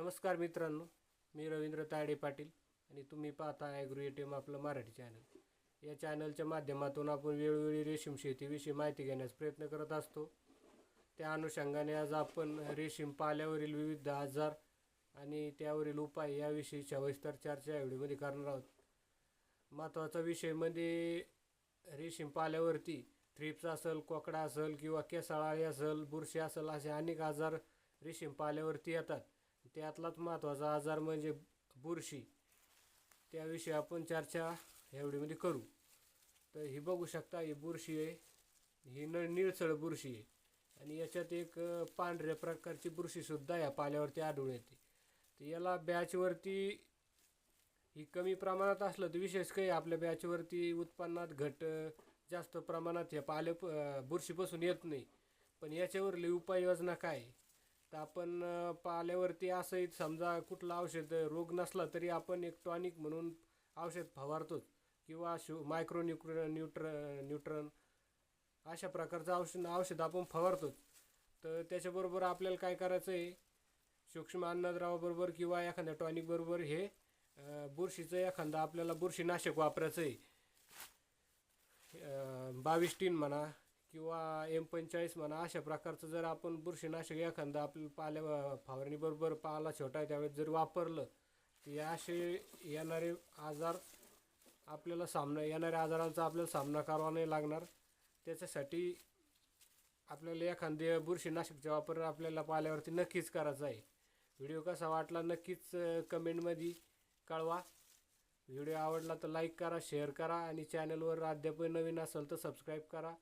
नमस्कार मित्रांनो मी रवींद्र तायडे पाटील आणि तुम्ही पाहता ॲग्रो एम आपलं मराठी चॅनल या चॅनलच्या माध्यमातून आपण वेळोवेळी रेशीम शेतीविषयी माहिती घेण्याचा प्रयत्न करत असतो. त्या अनुषंगाने आज आपण रेशीम पाल्यावरील विविध आजार आणि त्यावरील उपाय याविषयी सविस्तर चर्चा या व्हिडिओमध्ये करणार आहोत. महत्त्वाचा विषय म्हणजे रेशीम पाल्यावरती थ्रिप्स असेल कोकडा असेल किंवा केसाळाळी असेल बुरशी असेल असे अनेक आजार रेशीम पाल्यावरती येतात. त्यातलाच महत्त्वाचा आजार म्हणजे बुरशी. त्याविषयी आपण चर्चा ह्या व्हिडिओमध्ये करू. तर ही बघू शकता ही बुरशी आहे. ही न निळसळ बुरशी आहे. आणि याच्यात एक पांढऱ्या प्रकारची बुरशीसुद्धा या पाल्यावरती आढळून येते. तर याला बॅचवरती ही कमी प्रमाणात असलं तर विशेष काही आपल्या बॅचवरती उत्पन्नात घट जास्त प्रमाणात या पाले बुरशीपासून येत नाही. पण याच्यावरली उपाययोजना काय तर आपण पाल्यावरती असंही समजा कुठलं औषध रोग नसला तरी आपण एक टॉनिक म्हणून औषध फवारतोच. किंवा शु मायक्रो न्यूट्र न्यूट्र न्यूट्रन अशा प्रकारचं औषध औषध आपण फवारतोच. तर त्याच्याबरोबर आपल्याला काय करायचं आहे? सूक्ष्म अन्नद्रावाबरोबर किंवा एखाद्या टॉनिकबरोबर हे बुरशीचं एखादं आपल्याला बुरशीनाशक वापरायचं आहे. बावीस टीन म्हणा किंवा एम पंचेचाळीस म्हणा अशा प्रकारचं जर आपण बुरशीनाशक एखादं आपल्या पाल्या फवारणीबरोबर पाला छोटा आहे त्यावेळेस जर वापरलं तर या असे येणारे आजार आपल्याला सामना येणाऱ्या आजारांचा आपल्याला सामना करावा नाही लागणार. त्याच्यासाठी आपल्याला एखादे बुरशीनाशकचा वापर आपल्याला पाल्यावरती नक्कीच करायचा आहे. व्हिडिओ कसा वाटला नक्कीच कमेंटमध्ये कळवा. व्हिडिओ आवडला तर लाईक करा शेअर करा आणि चॅनलवर अद्याप नवीन असेल तर सबस्क्राईब करा.